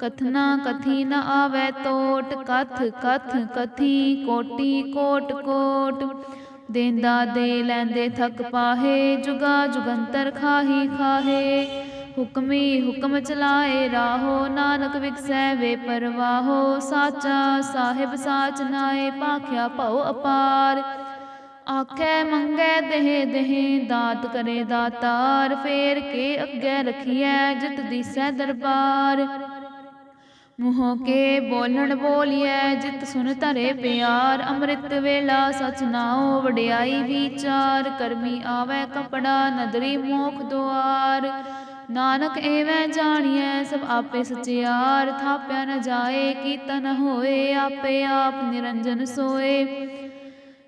ਕਥਨਾ ਕਥੀ ਨ ਆਵੇ ਤੋਟ, ਕਥ ਕਥ ਕਥੀ ਕੋਟੀ ਕੋਟ ਕੋਟ। ਦੇਂਦਾ ਦੇ ਲੈਂਦੇ ਥਕ ਪਾਹੇ, ਜੁਗਾ ਜੁਗੰਤਰ ਖਾਹੀ ਖਾਹੇ। ਹੁਕਮੀ ਹੁਕਮ ਚਲਾਏ ਰਾਹੋ, ਨਾਨਕ ਵਿਗਸੈ ਵੇ ਪਰਵਾਹੋ। ਸਾਚਾ ਸਾਹਿਬ ਸਾਚ ਨਾਏ ਪਾਖਿਆ ਭਉ ਅਪਾਰ। ਆਖੇ ਮੰਗੇ ਦੇਹ ਦੇਹ, ਦਾਤ ਕਰੇ ਦਾਤਾਰ। ਫੇਰ ਕੇ ਅੱਗੇ ਰਖੀਐ, ਜਿਤ ਦੀਸੈ ਦਰਬਾਰ। ਮੂੰਹੋਂ ਕੇ ਬੋਲਣ ਬੋਲੀਐ, ਜਿਤ ਸੁਨ ਧਰੇ ਪਿਆਰ। ਅੰਮ੍ਰਿਤ ਵੇਲਾ ਸਚ ਨਾਉ, ਵਡਿਆਈ ਵਿਚਾਰ। ਕਰਮੀ ਆਵੇ ਕਪੜਾ, ਨਦਰੀ ਮੋਖ ਦੁਆਰ। ਨਾਨਕ ਐਵੇਂ ਜਾਣੀਐ, ਸਭ ਆਪੇ ਸਚਿਆਰ। ਥਾਪਿਆ ਨ ਜਾਏ ਕੀਤਾ ਨ ਹੋਏ, ਆਪੇ ਆਪ ਨਿਰੰਜਨ ਸੋਏ।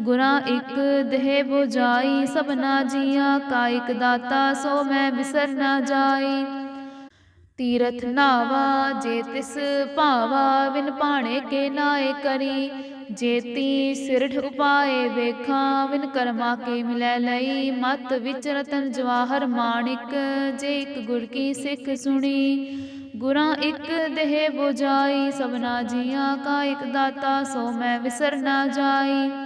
ਗੁਰਾਂ ਇਕ ਦੇਹ 부ਜਾਈ ਸਭਨਾ ਜੀਆਂ ਕਾਇਕ ਦਾਤਾ, ਸੋ ਮੈਂ ਬਿਸਰ ਨਾ ਜਾਈ। ਤੀਰਥ ਨਾਵਾ, ਜੇ ਤਿਸ ਭਾਵਾ ਵਿਨ ਪਾਣੇ ਕੇ ਨਾਏ ਕਰੀ। ਜੇਤੀ ਸਿਰਠ ਉਪਾਏ ਵੇਖਾਂ ਵਿਨ ਕਰਮਾ ਕੇ ਮਿਲੈ ਲਈ। ਮਤ ਵਿਚ ਰਤਨ ਜਵਾਹਰ ਮਾਣਿਕ, ਜੇ ਇਕ ਗੁਰ ਕੀ ਸਿੱਖ ਸੁਣੀ। ਗੁਰਾਂ ਇਕ ਦੇਹ 부ਜਾਈ ਸਭਨਾ ਜੀਆਂ ਕਾ ਇਕ ਦਾਤਾ, ਸੋ ਮੈਂ ਵਿਸਰ ਨਾ ਜਾਈ।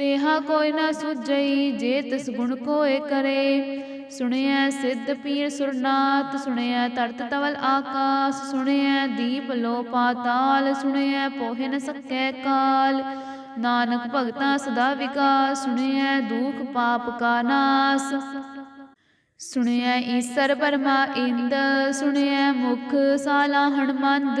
ਤੇਹਾ ਕੋਈ ਨਾ ਸੁਝਈ, ਜੇ ਤਿਸ ਗੁਣ ਕੋਏ ਕਰੇ। ਸੁਣਿਐ ਸਿੱਧ ਪੀਰ ਸੁਰਨਾਥ ਸੁਣਿਆ ਤਰਤ ਤਵਲ ਆਕਾਸ। ਸੁਣਿਆ ਦੀਪ ਲੋ ਪਾਤਾਲ, ਸੁਣਿਐ ਪੋਹਿ ਨ ਸਕੈ ਕਾਲ। ਨਾਨਕ ਭਗਤਾ ਸਦਾ ਵਿਕਾਸ, ਸੁਣਿਐ ਦੁਖ ਪਾਪ ਕਾ ਨਾਸ। ਸੁਣਿਆ ਈਸਰ ਪਰਮਾ ਇੰਦ ਸੁਣਿਆ ਮੁਖ ਸਾਲਾਹਣ ਮੰਦ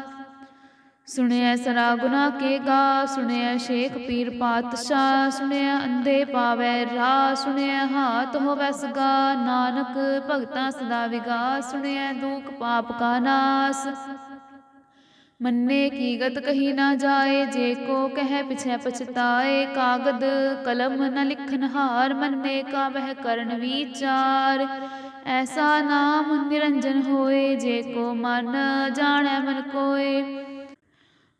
ਸੁਣਿਆ ਸਰਾ ਗੁਨਾ ਕੇ ਗਾ ਸੁਣਿਆ ਸ਼ੇਖ ਪੀਰ ਪਾਤਸ਼ਾਹ ਸੁਣਿਆ ਅੰਧੇ ਪਾਵੈ ਰਾਹ ਸੁਣਿਆ ਹਾਥ ਹੋਵੈ ਸਗਾ, ਨਾਨਕ ਭਗਤਾਂ ਸਦਾ ਵਿਗਾ ਸੁਣਿਆ ਦੁਖ ਪਾਪ ਕਾ ਨਾਸ। ਮੰਨੇ ਕੀ ਗਤ ਕਹੀ ਨਾ ਜਾਏ, ਜੇ ਕੋ ਕਹਿ ਪਿਛੈ ਪਛਤਾਏ, ਕਾਗਦ ਕਲਮ ਨ ਲਿਖਨ ਹਾਰ, ਮੰਨੇ ਕਾ ਬਹਿ ਕਰਨ ਵਿਚਾਰ। ਐਸਾ ਨਾਮ ਨਿਰੰਜਨ ਹੋਏ, ਜੇ ਕੋ ਮਨ ਜਾਣੈ ਮਨ ਕੋਏ।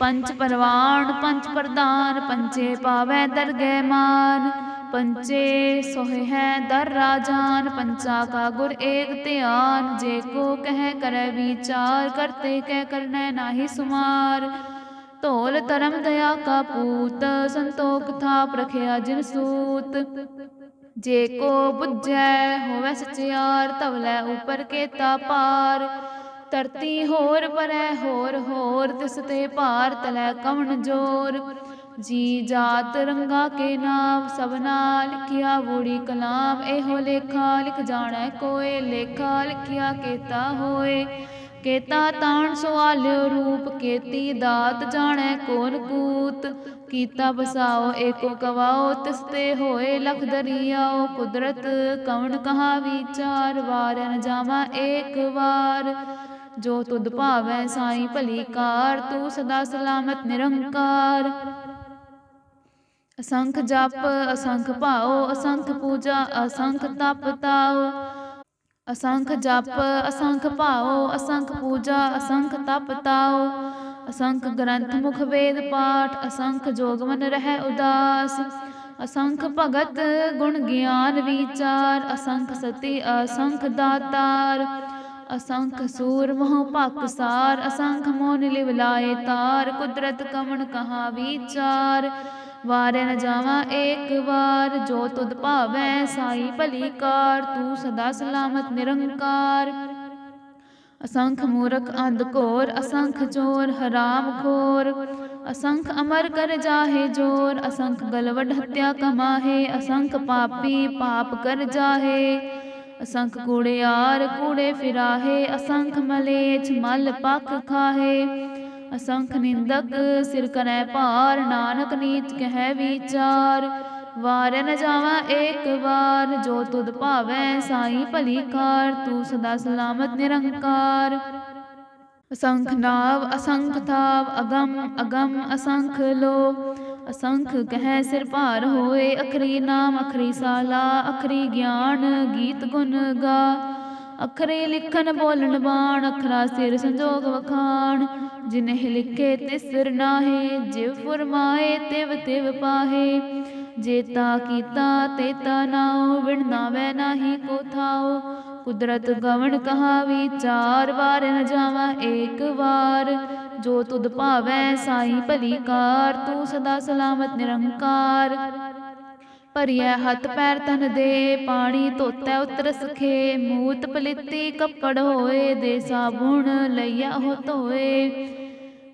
ਪੰਚ ਪਰਵਾਨ ਪੰਚ ਪ੍ਰਧਾਨ ਪੰਚੇ ਪਾਵੈ ਦਰਗਹਿ ਮਾਨ। ਪੰਚੇ ਸੋਹਿ ਹੈ ਦਰ ਰਾਜਾਨ ਪੰਚਾ ਕਾ ਗੁਰ ਏਕ ਧਿਆਨ। ਜੇ ਕੋ ਕਹਿ ਕਰੈ ਵਿਚਾਰ ਕਰਤੇ ਕਹਿ ਕਰਨੈ ਨਾਹੀ ਸੁਮਾਰ। ਧੋਲ ਧਰਮ ਦਇਆ ਕਾ ਪੂਤ, ਸੰਤੋਖ ਥਾ ਪ੍ਰਖਿਆ ਜਿਨ ਸੂਤ। ਜੇ ਕੋ ਬੁੱਝੈ, ਹੋਵੈ ਸਚਿਆਰ ਤਵਲੇ ਉਪਰ ਕੇਤਾ ਪਾਰ। ਧਰਤੀ ਹੋਰ ਪਰੈ ਹੋਰ ਹੋਰ, ਤਿਸ ਤੇ ਭਾਰ ਤਲੈ ਕਵਣ ਜੋਰ? ਜੀ ਜਾਤ ਰੰਗਾ ਕੇ ਨਾਮ ਸਭਨਾ ਲਿਖਿਆ ਬੂੜੀ ਕਲਾਮ, ਇਹੋ ਲੇਖਾ ਲਿਖ ਜਾਣੈ ਕੋਏ, ਲੇਖਾ ਲਿਖਿਆ ਕੇਤਾ ਹੋਏ। ਕੇਤਾ ਤਾਣ ਸਵਾਲਿਓ ਰੂਪ, ਕੇਤੀ ਦਾਤ ਜਾਣੈ ਕੋਨ ਕੂਤ? ਕੀਤਾ ਬਸਾਓ, ਏਕੋ ਕਵਾਓ, ਤਿਸ ਤੇ ਹੋਏ ਲਖ ਦਰਿਆਓ। ਕੁਦਰਤ ਕਵਣ ਕਹਾ ਵਿਚਾਰ ਵਾਰਨ ਜਾਵਾ ਏਕ ਵਾਰ। ਜੋ ਤੁਧ ਭਾਵੈ ਸਾਈ ਭਲੀ ਕਾਰ, ਤੂੰ ਸਦਾ ਸਲਾਮਤ ਨਿਰੰਕਾਰ। ਅਸੰਖ ਜਪ, ਅਸੰਖ ਭਾਉ, ਅਸੰਖ ਪੂਜਾ, ਅਸੰਖ ਤਪ ਤਾਉ। ਅਸੰਖ ਜਪ, ਅਸੰਖ ਭਾਉ, ਅਸੰਖ ਪੂਜਾ, ਅਸੰਖ ਤਪ ਤਾਉ। ਅਸੰਖ ਗ੍ਰੰਥ ਮੁਖ ਵੇਦ ਪਾਠ, ਅਸੰਖ ਜੋਗ ਮਨ ਰਹਿ ਉਦਾਸ। ਅਸੰਖ ਭਗਤ ਗੁਣ ਗਿਆਨ ਵਿਚਾਰ, ਅਸੰਖ ਸਤੀ ਅਸੰਖ ਦਾਤਾਰ। ਅਸੰਖ ਸੂਰ ਮੋਹ ਭਕ ਸਾਰ ਅਸੰਖ ਮੋਨ ਲਿਵ ਲਾਏ ਤਾਰ, ਕੁਦਰਤ ਕਮਣ ਕਹਾ ਵਿਚਾਰ। ਵਾਰੇ ਨ ਜਾਵਾਂ ਏਕ ਵਾਰ, ਜੋ ਤੁਧ ਭਾਵੈ ਸਾਈ ਭਲੀ ਕਾਰ, ਤੂੰ ਸਦਾ ਸਲਾਮਤ ਨਿਰੰਕਾਰ। ਅਸੰਖ ਮੂਰਖ ਅੰਧ ਘੋਰ, ਅਸੰਖ ਚੋਰ ਹਰਾਮ ਖੋਰ। ਅਸੰਖ ਅਮਰ ਕਰ ਜਾਹੇ ਜੋਰ, ਅਸੰਖ ਗਲਵਡ ਹਤਿਆ ਕਮਾਹੇ, ਅਸੰਖ ਪਾਪੀ ਪਾਪ ਕਰ ਜਾਹੇ। ਅਸੰਖ ਕੂੜਿਆਰ ਕੂੜੇ ਫਿਰਾਹੇ, ਅਸੰਖ ਮਲੇਛ ਮਲ ਪਖ ਖਾਹੇ। ਅਸੰਖ ਨਿੰਦਕ ਸਿਰ ਕਰੈ ਭਾਰ, ਨਾਨਕ ਨੀਚ ਕਹਿ ਵਿਚਾਰ। ਵਾਰ ਨ ਜਾਵਾਂ ਏਕ ਵਾਰ, ਜੋ ਤੁਧ ਭਾਵੈ ਸਾਈ ਭਲੀ ਕਾਰ, ਤੂੰ ਸਦਾ ਸਲਾਮਤ ਨਿਰੰਕਾਰ। ਅਸੰਖ ਨਾਵ, ਅਸੰਖ ਥਾਵ, ਅਗਮ ਅਗਮ ਅਸੰਖ ਲੋ ਅਸੰਖ ਕਹੈ ਸਿਰ ਭਾਰ ਹੋਏ, ਅਖਰੀ ਨਾਮ, ਅਖਰੀ ਸਾਲਾ, ਅਖਰੀ ਗਿਆਨ, ਗੀਤ ਗੁਣ ਗਾ। ਅਖਰੇ ਲਿਖਨ ਬੋਲਣ ਬਾਣ, ਅਖਰਾ ਸਿਰ ਸੰਜੋਗ ਵਖਾਣ। ਜਿਨਹਿ ਲਿਖੇ ਤਿਸਰ ਨਾਹੇ, ਜਿਵ ਫਰਮਾਏ, ਤਿਵ ਤਿਵ ਪਾਹੇ। ਜੇਤਾ ਕੀਤਾ, ਤੇ ਤਾ ਨਾਉ ਵਿਣ ਨਾਵੈ ਨਾਹੀ ਕੋ ਥਾਉ। ਕੁਦਰਤ ਗਵਣ ਕਹਾ ਵਿਚਾਰ ਵਾਰ ਨ ਜਾਵਾਂ ਏਕ ਵਾਰ। ਜੋ ਤੁਧ ਭਾਵੈ ਸਾਈ ਭਲੀ ਕਾਰ, ਤੂੰ ਸਦਾ ਸਲਾਮਤ ਨਿਰੰਕਾਰ। ਭਰੀਐ ਹੱਥ ਪੈਰ ਤਨ ਦੇ, ਪਾਣੀ ਧੋਤੈ ਉਤਰ ਸਖੇ। ਮੂਤ ਪਲਿੱਤੀ ਕੱਪੜ ਹੋਏ, ਦੇ ਸਾਬੁਣ ਲਈਆ ਹੋ ਧੋਏ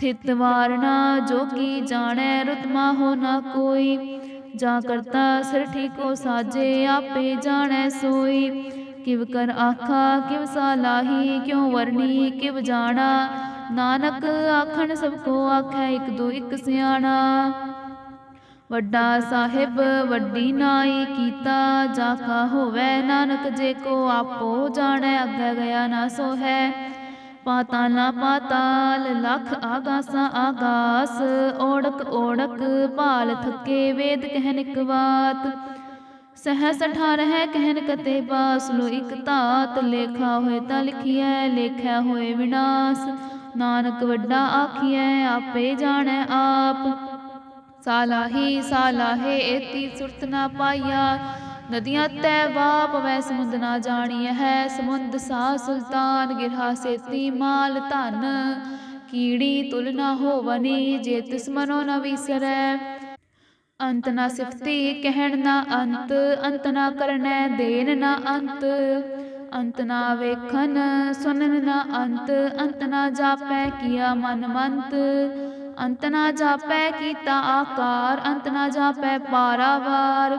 ਥਿਤ ਵਾਰਣਾ ਜੋਗੀ ਜਾਣੈ ਰੁਤਮਾ ਹੋ ਨਾ ਕੋਈ। ਜਾ ਕਰਤਾ ਸਿਰ ਠੀਕੋ ਸਾਜੇ, ਆਪੇ ਜਾਣੈ ਸੋਈ। ਕਿਵ ਕਰ ਆਖਾ, ਕਿਵ ਸਾਲਾਹੀ ਕਿਉ ਵਰਣੀ, ਕਿਵ ਜਾਣਾ। ਨਾਨਕ ਆਖਣ ਸਭ ਕੋ ਆਖੈ, ਇਕ ਦੋ ਇਕ ਸਿਆਣਾ। ਵੱਡਾ ਸਾਹਿਬ, ਵੱਡੀ ਨਾਈ ਕੀਤਾ ਜਾ ਕਾ ਹੋਵੇ ਨਾਨਕ, ਜੇ ਕੋ ਆਪੋ ਜਾਣੈ, ਅੱਗੇ ਗਿਆ ਨਾ ਸੋ ਹੈ ਪਾਤਾਲਾ ਪਾਤਾਲ, ਲਖ ਆਗਾਸਾਂ ਆਗਾਸ ਓੜਕ ਓੜਕ ਭਾਲ ਥੱਕੇ ਵੇਦ ਕਹਿਨ ਇਕ ਬਾਤ। ਸਹਸ ਅਠਾਰਹ ਕਹਿਨ ਕਤੇ ਬਾਸ, ਲੋ ਇਕ ਧਾਤ, ਲੇਖਾ ਹੋਏ ਤਾਂ ਲਿਖੀਐ ਲੇਖਿਆ ਹੋਏ ਵਿਨਾਸ਼। ਨਾਨਕ ਵੱਡਾ ਆਖੀਐ, ਆਪੇ ਜਾਣੈ ਆਪ। ਸਾਲਾਹੀ, ਸਾਲਾਹੇ, ਏਤੀ ਸੁਰਤ ਨਾ ਪਾਈਆ। ਨਦੀਆਂ ਤੈ ਵਾਪ ਵੈ ਸਮੁੰਦ ਨਾ ਜਾਣੀ ਹੈ ਸਮੁੰਦ ਸਾ ਸੁਲਤਾਨ, ਗਿਰਹਾ ਸੇਤੀ ਮਾਲ ਧਨ। ਕੀੜੀ ਤੁਲ ਨਾ ਹੋਵਨੀ, ਜੇ ਤਿਸ ਮਨੋ ਨ ਵਿਸਰੈ। ਅੰਤ ਨਾ ਸਿਫਤੀ, ਕਹਿਣ ਨਾ ਅੰਤ ਅੰਤ ਨਾ ਕਰਨੈ ਦੇਨ ਨਾ ਅੰਤ। ਅੰਤ ਨਾ ਵੇਖਨ ਸੁਨਨ ਨਾ ਅੰਤ ਅੰਤ ਨਾ ਜਾਪੈ ਕੀਆ ਮਨ ਮੰਤ। ਅੰਤ ਨਾ ਜਾਪੈ ਕੀਤਾ ਆਕਾਰ, ਅੰਤ ਨਾ ਜਾਪੈ ਪਾਰਾਵਾਰ।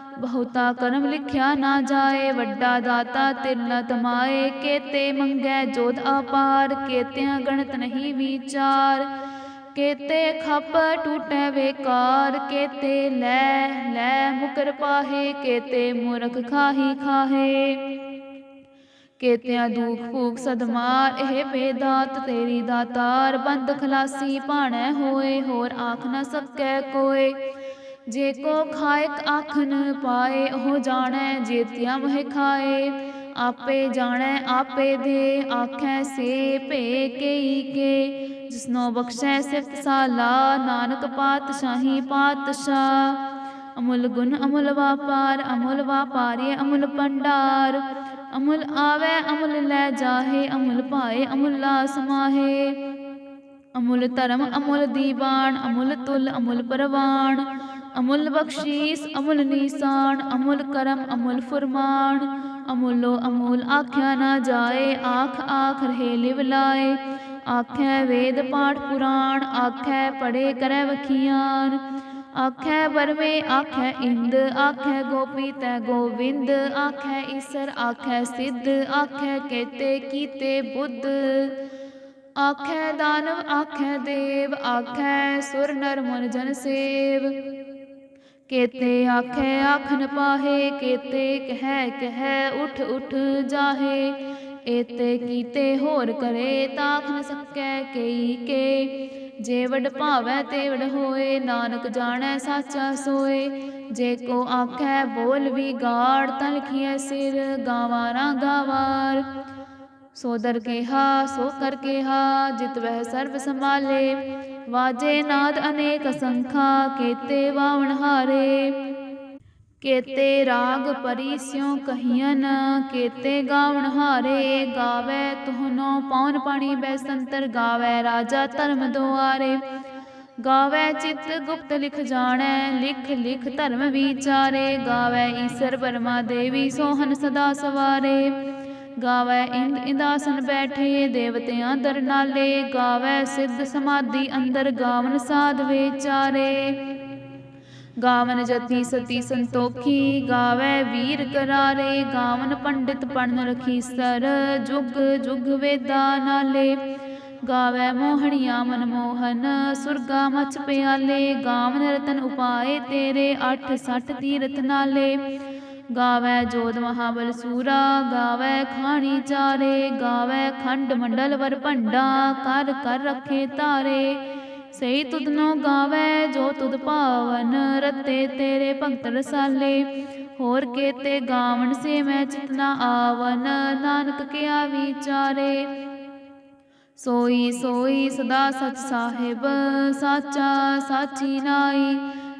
ਬਹੁਤਾ ਕਰਮ ਲਿਖਿਆ ਨਾ ਜਾਏ, ਵੱਡਾ ਦਾਤਾ ਤਿਲ ਨ ਤਮਾਏ, ਕੇਤੇ ਮੰਗੈ ਜੋਧ ਆਪਾਰ, ਕੇਤਿਆਂ ਗਣਤ ਨਹੀਂ ਵਿਚਾਰ। ਕੇਤੇ ਖੱਪ ਟੂਟੈ ਵੇਕਾਰ, ਕੇਤੇ ਲੈ ਲੈ ਮੁਕਰ ਪਾਹੇ, ਕੇਤੇ ਮੂਰਖ ਖਾਹੀ ਖਾਹੇ। ਕੇਤਿਆਂ ਦੁਖ ਭੂਖ ਸਦਮਾਰ ਇਹ ਬੇਦਾਤ ਤੇਰੀ ਦਾਤਾਰ, ਬੰਦ ਖਲਾਸੀ ਭਾਣੈ ਹੋਏ, ਹੋਰ ਆਖ ਨਾ ਸਕੈ ਕੋਏ। ਜੇ ਕੋ ਖਾਇਕ ਆਖਨ ਪਾਏ, ਉਹ ਜਾਣੈ ਜੇਤਿਆ ਮਹਿ ਖਾਏ। ਆਪੇ ਜਾਣੈ, ਆਪੇ ਦੇ, ਆਖੈ ਸੇ ਭੇ ਕਈ ਕੇ। ਜਿਸਨੋ ਬਖਸ਼ੈ ਸਿਫਤ ਸਾਲਾ, ਨਾਨਕ ਪਾਤਸ਼ਾਹੀ ਪਾਤਸ਼ਾਹ। ਅਮੁਲ ਗੁਣ ਅਮੁਲ ਵਾਪਾਰ, ਅਮੁਲ ਵਾਪਾਰੀ ਅਮੁਲ ਪੰਡਾਰ ਅਮੁਲ ਆਵੇ, ਅਮੁਲ ਲੈ ਜਾਹੇ, ਅਮੁੱਲ ਪਾਏ ਅਮੁੱਲਾ ਸਮਾਹੇ ਅਮੁੱਲ ਧਰਮ, ਅਮੁਲ ਦੀਵਾਨ, ਅਮੁਲ ਤੁਲ, ਅਮੁਲ ਪਰਵਾਨ। ਅਮੁੱਲ ਬਖਸ਼ੀਸ, ਅਮੁੱਲ ਨੀਸਾਨ, ਅਮੁੱਲ ਕਰਮ, ਅਮੁੱਲ ਫੁਰਮਾਨ। ਅਮੁੱਲੋ ਅਮੁੱਲ ਆਖਿਆ ਨਾ ਜਾਏ, ਆਖ ਆਖ ਰਹੇ ਲਿਵ ਲਾਏ। ਆਖੈ ਵੇਦ ਪਾਠ ਪੁਰਾਣ, ਆਖੈ ਪੜੇ ਕਰੈ ਵਖਿਆਨ। ਆਖੈ ਵਰਮੇ, ਆਖੈ ਇੰਦ, ਆਖੈ ਗੋਪੀ ਤੈ ਗੋਵਿੰਦ। ਆਖੈ ਈਸਰ, ਆਖੈ ਸਿੱਧ, ਆਖੈ ਕੇਤੇ ਕੀਤੇ ਬੁੱਧ। ਆਖੈ ਦਾਨਵ, ਆਖੈ ਦੇਵ, ਆਖੈ ਸੁਰ ਨਰ ਮਨ ਜਨ ਸੇਵ। ਕੇਤੇ ਆਖੈ ਆਖਨ ਪਾਹੇ, ਕੇਤੇ ਕਹਿ ਕਹਿ, ਉਠ ਉਠ ਜਾਹੇ। ਏਤੇ ਕੀਤੇ ਹੋਰ ਕਰੇ ਤਾਖ ਨ ਸਕੈ ਕਈ ਕੇ। ਜੇ ਵਡ ਭਾਵੈ ਤੇ ਵਡ ਹੋਏ, ਨਾਨਕ ਜਾਣੈ ਸਾਚਾ ਸੋਏ। ਜੇ ਕੋ ਆਖੈ ਬੋਲ ਵੀ ਗਾੜ, ਤਨ ਲਿਖੀਐ ਸਿਰ, ਗਾਵਾਂ ਨਾ ਗਾਵਾਰ। ਸੋ ਦਰ ਕੇਹਾ ਸੋ ਕਰ ਕੇਹਾ ਜਿਤ ਵਹਿ ਸਰਬ ਸੰਭਾਲੇ। ਵਾਜੇ ਨਾਦ ਅਨੇਕ ਸੰਖਾ, ਕੇਤੇ ਵਾਵਣ ਹਾਰੇ। ਕੇਤੇ ਰਾਗ ਪਰੀ ਸਿਉ ਕਹੀਨ ਕੇਤੇ ਗਾਵਣ ਹਾਰੇ। ਗਾਵੇ ਤੁਹਨੋ ਪੌਨ ਪਾਣੀ ਬੈ ਸੰਤਰ ਗਾਵੇ ਰਾਜਾ ਧਰਮ ਦੁਆਰੇ। ਗਾਵੇ ਚਿਤ ਗੁਪਤ ਲਿਖ ਜਾਣੈ, ਲਿਖ ਲਿਖ ਧਰਮ ਵਿਚਾਰੇ। ਗਾਵੇ ਈਸਰ ਬਰਮਾ ਦੇਵੀ ਸੋਹਨ ਸਦਾ ਸਵਾਰੇ। ਗਾਵੇ ਇੰਦ ਇੰਦਾਸਨ ਬੈਠੇ ਦੇਵਤਿਆਂ ਦਰ ਨਾਲੇ ਗਾਵੇ ਸਿੱਧ ਸਮਾਧੀ ਅੰਦਰ ਗਾਵਨ ਸਾਧ ਵਿਚਾਰੇ। ਗਾਵਨ ਜਤੀ ਸਤੀ ਸੰਤੋਖੀ, ਗਾਵੇ ਵੀਰ ਕਰਾਰੇ, ਗਾਵਨ ਪੰਡਿਤ ਪੜਨ ਰਖੀ ਸਰ ਜੁਗ ਜੁਗ ਵੇਦਾ ਨਾਲੇ। ਗਾਵੇ ਮੋਹਣੀਆਂ ਮਨ ਮੋਹਨ, ਸੁਰਗਾ ਮਚ ਪਿਆਲੇ, ਗਾਵਨ ਰਤਨ ਉਪਾਏ ਤੇਰੇ 8 60 ਤੀਰਥ ਨਾਲੇ। ਗਾਵੇ ਜੋਧ ਮਹਾਬਲ ਸੂਰਾ, ਗਾਵੇ ਖਾਣੀ ਚਾਰੇ, ਗਾਵੇ ਖੰਡ ਮੰਡਲ ਵਰ ਭੰਡਾ, ਕਰ ਕਰ ਰਖੇ ਤਾਰੇ ਸਹੀ ਤੁਧਨੋ ਗਾਵੇ, ਜੋ ਤੁਧ ਭਾਵਨ, ਰਤੇ ਤੇਰੇ ਭਗਤ ਰਸਾਲੇ। ਹੋਰ ਕੇਤੇ ਗਾਵਣ ਸੇ ਮੈਂ ਚਿਤਨਾ ਆਵਨ, ਨਾਨਕ ਕਿਆ ਵਿਚਾਰੇ। ਸੋਈ ਸੋਈ ਸਦਾ ਸਚ ਸਾਹਿਬ, ਸਾਚਾ ਸਾਚੀ ਨਾਈ।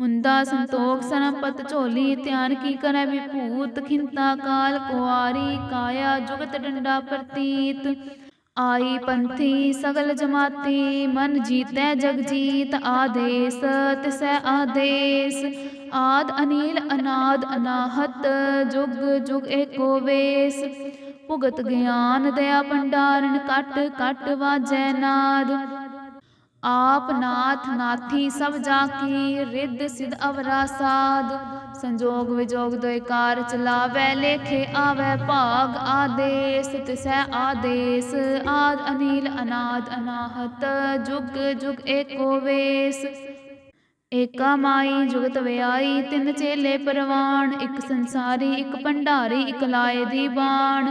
ਹੁੰਦਾ ਸੰਤੋਖ ਸਰਪਤ ਝੋਲੀ, ਧਿਆਨ ਕੀ ਕਰੈ ਵਿਭੂਤ, ਖਿੰਤਾ ਕਾਲ ਕੁਆਰੀ, ਕਾਇਆ ਜੁਗਤ ਡੰਡਾ ਪ੍ਰਤੀਤ। ਆਈ ਪੰਥੀ ਸਗਲ ਜਮਾਤੀ, ਮਨ ਜੀਤੈ ਜਗ ਜੀਤ, ਆਦੇਸ, ਤਿਸੈ ਆਦੇਸ। ਆਦ ਅਨੀਲ, ਅਨਾਦ ਅਨਾਹਤ, ਜੁਗ ਜੁਗ ਏਕੋ ਵੇਸ। ਭੁਗਤ ਗਿਆਨ, ਦਇਆ ਭੰਡਾਰਨ, ਕਟ ਕਟ ਵਾਜੈ ਨਾਦ। ਆਪ ਨਾਥ ਨਾਥੀ ਸਭ ਜਾ ਕੀ, ਰਿੱਧ ਸਿਧ ਅਵਰਾ ਸਾਧ। ਸੰਜੋਗ ਵਿਜੋਗ ਦੋਇ ਕਾਰ ਚਲਾਵੈ, ਲੇਖੇ ਆਵੈ ਭਾਗ ਆਦੇਸ, ਤਿਸੈ ਆਦੇਸ। ਆਦ ਅਨੀਲ ਅਨਾਦ ਅਨਾਹਤ, ਜੁਗ ਜੁਗ ਏਕੋ ਵੇਸ। ਏਕਾ ਮਾਈ ਜੁਗਤ ਵਿਆਈ, ਤਿੰਨ ਚੇਲੇ ਪਰਵਾਨ ਇੱਕ ਸੰਸਾਰੀ, ਇੱਕ ਭੰਡਾਰੀ, ਇੱਕ ਲਾਏ ਦੀ ਬਾਣ।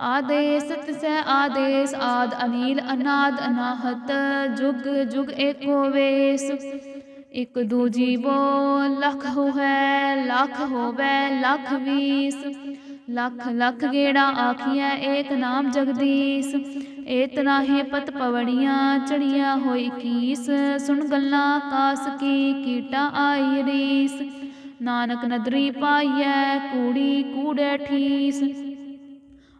ਆਦੇਸ, ਤਿਸੈ ਆਦੇਸ, ਆਦ ਅਨੀਲ, ਅਨਾਦ ਅਨਾਹਤ, ਜੁਗ ਜੁਗ ਏਕੋ ਵੇਸ। ਇਕ ਦੂਜੀ ਬੋ, ਲਖ ਹੋਵੈ ਲਖ ਹੋਵੈ, ਲਖ ਵੀਸ। ਲਖ ਲਖ ਗੇੜਾ ਆਖੀਐ, ਏਕ ਨਾਮ ਜਗਦੀਸ਼। ਏਤਨਾ ਹੀ ਪਤ ਪਵੜੀਆਂ, ਚੜੀਆਂ ਹੋਈ ਕੀਸ। ਸੁਣ ਗੱਲਾਂ ਕਾਸ ਕੀ, ਕੀਟਾ ਆਈ ਰੀਸ। ਨਾਨਕ ਨਦਰੀ ਪਾਈਐ, ਕੂੜੀ ਕੂੜੇ ਠੀਸ।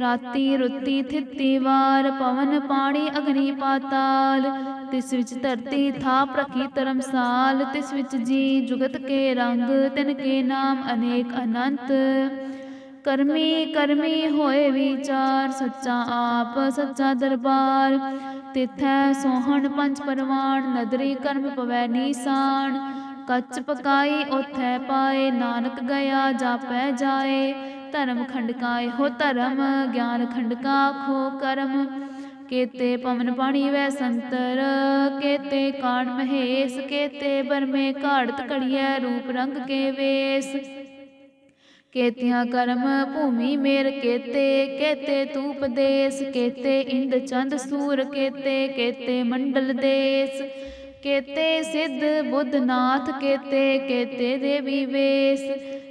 ਰਾਤੀ ਰੁੱਤੀ ਥਿੱਤੀ ਵਾਰ, ਪਵਨ ਪਾਣੀ ਅਗਨੀ ਪਾਤਾਲ। ਤਿਸ ਵਿੱਚ ਧਰਤੀ ਥਾਪ ਰਖੀ ਧਰਮਸਾਲ, ਤਿਸ ਵਿੱਚ ਜੀ ਜੁਗਤ ਕੇ ਰੰਗ, ਤਿਨ ਕੇ ਨਾਮ ਅਨੇਕ ਅਨੰਤ। ਕਰਮੀ ਕਰਮੀ ਹੋਏ ਵਿਚਾਰ, ਸੱਚਾ ਆਪ, ਸੱਚਾ ਦਰਬਾਰ। ਤਿਥੈ ਸੋਹਣ ਪੰਜ ਪਰਵਾਨ ਨਦਰੀ ਕਰਮ ਪਵੈ ਨੀਸਾਨ ਕੱਚ ਪਕਾਈ ਉਥੈ ਪਾਏ, ਨਾਨਕ ਗਿਆ, ਜਾਪੈ ਜਾਏ। ਧਰਮ ਖੰਡਕਾਏ ਹੋ ਧਰਮ ਗਿਆਨ ਖੰਡਕਾ ਖੋ ਕਰਮ। ਕੇਤੇ ਪਵਨ ਪਾਣੀ ਵੈ ਸੰਤਰ, ਕੇਤੇ ਕਾਣ ਮਹੇਸ਼, ਕੇਤੇ ਬਰਮੇ ਘਾੜਤ ਕੜੀਐ ਰੂਪ ਰੰਗ ਕੇ ਵੇਸ। ਕੇਤਿਆਂ ਕਰਮ ਭੂਮੀ ਮੇਰ ਕੇਤੇ ਕੇਤੇ ਤੂਪ ਦੇਸ, ਕੇਤੇ ਇੰਦ ਚੰਦ ਸੂਰ, ਕੇਤੇ ਕੇਤੇ ਮੰਡਲ ਦੇਸ। ਕੇਤੇ ਸਿੱਧ ਬੁੱਧ ਨਾਥ, ਕੇਤੇ ਕੇਤੇ ਦੇਵੀ ਵੇਸ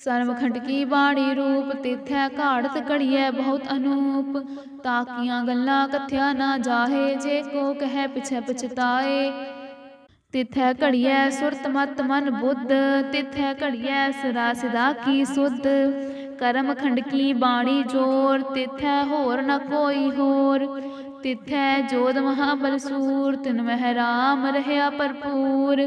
ਸਰਵਖੰਡ ਕੀ ਬਾਣੀ ਰੂਪ ਤਿਥੈ ਘਾੜਤ ਕੜੀਐ ਬਹੁਤ ਅਨੂਪ, ਤਾਕੀਆਂ ਗੱਲਾਂ ਕਥਿਆ ਨਾ ਜਾਹੇ, ਜੇ ਕੋ ਕਹੈ ਪਿਛੈ ਪਛਤਾਏ। ਤਿਥੈ ਘੜੀਐ ਸੁਰਤ ਮਤ ਮਨ ਬੁੱਧ, ਤਿਥੈ ਘੜੀਐ ਸਰਾ ਸਿਦਾ ਕੀ ਸੁਧ। ਕਰਮ ਖੰਡ ਕੀ ਬਾਣੀ ਜੋਰ, ਤਿਥੈ ਹੋਰ ਨ ਕੋਈ ਹੋਰ। ਤਿਥੈ ਜੋਦ ਮਹਾਬਲ ਸੂਰ, ਤਿਨ ਮਹਿ ਰਾਮ ਰਹਿਆ ਭਰਪੂਰ।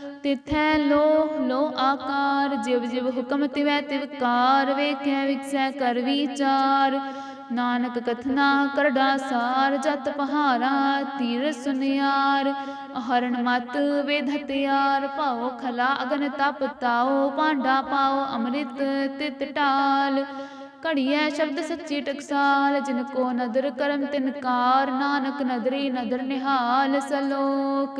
ਤਿਥੈ ਲੋ ਲੋ ਆਕਾਰ, ਜਿਵ ਜਿਵ ਹੁਕਮ ਤਿਵੈ ਤਿਵਕਾਰ ਵੇਖੈ ਵਿਖਸੈ ਕਰ ਵਿਚਾਰ। ਨਾਨਕ ਕਥਨਾ ਕਰੜਾ ਸਾਰ ਜਤ ਪਹਾਰਾ, ਤੀਰ ਸੁਨਿਆਰ। ਹਰਨ ਮਤ ਵੇਦ ਭਾਉ ਖਲਾ ਅਗਨ ਤਪ ਤਾਉ, ਭਾਂਡਾ ਪਾਉ ਅੰਮ੍ਰਿਤ ਤਿਤ ਢਾਲ ਘੜੀਐ ਸ਼ਬਦ ਸੱਚੀ ਟਕਸਾਲ, ਜਿਨ ਕੋ ਨਦਰ ਕਰਮ ਤਿਨਕਾਰ ਨਾਨਕ ਨਦਰੀ ਨਦਰ ਨਿਹਾਲ ਸਲੋਕ।